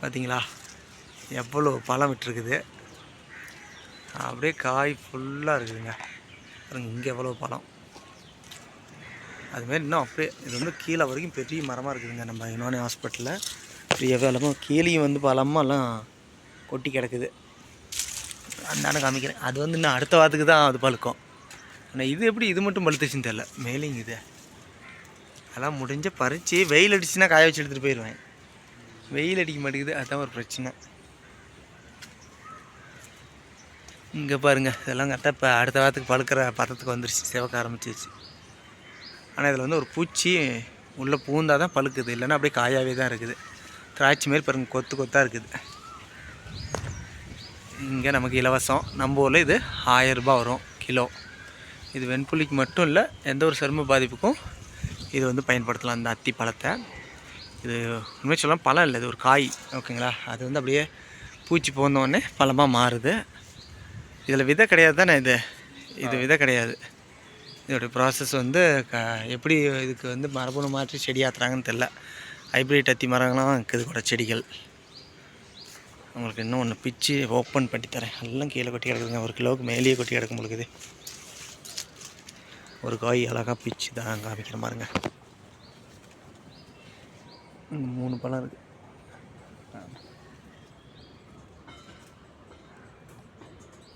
பார்த்தீங்களா? எவ்வளோ பழம் விட்டுருக்குது. அப்படியே காய் ஃபுல்லாக இருக்குதுங்க. பாருங்க இங்கே எவ்வளோ பழம். அதுமாரி இன்னும் அப்படியே இது வந்து கீழே வரைக்கும் பெரிய மரமாக இருக்குதுங்க. நம்ம யுனானி ஹாஸ்பிட்டலில் ஃப்ரீயாகவே எல்லாமே கீழேயும் வந்து பழமெல்லாம் கொட்டி கிடக்குது. அந்தாண்ட காமிக்கிறேன். அது வந்து இன்னும் அடுத்த வாரத்துக்கு தான் அது பழுக்கும். ஆனால் இது எப்படி இது மட்டும் பழுத்துச்சுன்னு தெரில மேலேங்க இது. அதெல்லாம் முடிஞ்ச பறித்து வெயில் அடிச்சுன்னா காய வச்சு எடுத்துகிட்டு போயிடுவேன். வெயில் அடிக்க மாட்டேங்குது அதுதான் ஒரு பிரச்சனை. இங்கே பாருங்கள் இதெல்லாம் கரெக்டாக இப்போ அடுத்த வாரத்துக்கு பழுக்கிற பதத்துக்கு வந்துருச்சு சிவக்க ஆரம்பிச்சிருச்சு. ஆனால் இதில் வந்து ஒரு பூச்சி உள்ளே பூந்தால் தான் பழுக்குது இல்லைன்னா அப்படியே காயாகவே தான் இருக்குது. திராட்சை மாரி பாருங்கள் கொத்து கொத்தாக இருக்குது. இங்கே நமக்கு இலவசம். நம்ம ஊரில் இது ஆயரூபா வரும் கிலோ. இது வெண்புள்ளிக்கு மட்டும் இல்லை எந்த ஒரு சரும பாதிப்புக்கும் இது வந்து பயன்படுத்தலாம் இந்த அத்தி பழத்தை. இது உண்மை சொல்லலாம் பழம் இல்லை இது ஒரு காய். ஓகேங்களா? அது வந்து அப்படியே பூச்சி போந்தோடனே பழமாக மாறுது. இதில் விதை கிடையாது தானே இது? இது விதை கிடையாது. இதோடைய ப்ராசஸ் வந்து க எப்படி இதுக்கு வந்து மரபணு மாற்றி செடி ஆத்துறாங்கன்னு தெரில ஹைப்ரிட் அத்தி மரங்கள்லாம் இருக்குது கூட செடிகள். உங்களுக்கு இன்னும் ஒன்று பிச்சு ஓப்பன் பண்ணி தரேன். எல்லாம் கீழே கொட்டி கிடக்குதுங்க. ஒரு கிலோவுக்கு மேலேயே கொட்டி கிடக்கும் உங்களுக்கு இது. ஒரு காய் அழகாக பிச்சு தான் காமிக்கிற மாதிரிங்க. மூணு பழம் இருக்குது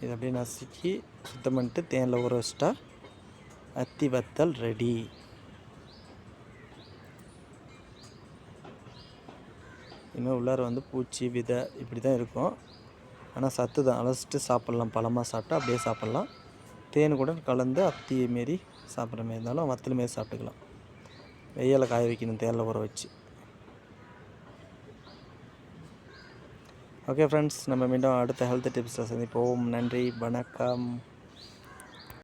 இது அப்படியே நசுக்கி சுத்தம் பண்ணிட்டு தேனில் ஊற வச்சிட்டா அத்தி வத்தல் ரெடி இனிமேல் உள்ளார வந்து பூச்சி விதை இப்படி தான் இருக்கும். ஆனால் சத்து தான் அலசிட்டு சாப்பிட்லாம். பழமாக சாப்பிட்டா அப்படியே சாப்பிட்லாம். தேன் கூட கலந்து அத்தியை மாரி சாப்பிட்ற மாரி இருந்தாலும் வத்தல் மாரி சாப்பிட்டுக்கலாம். வெயிலில் காய வைக்கணும் தேனில் ஊற வச்சு. ஓகே ஃப்ரெண்ட்ஸ் நம்ம மீண்டும் அடுத்த ஹெல்த் டிப்ஸில் சந்திப்போம். நன்றி வணக்கம்.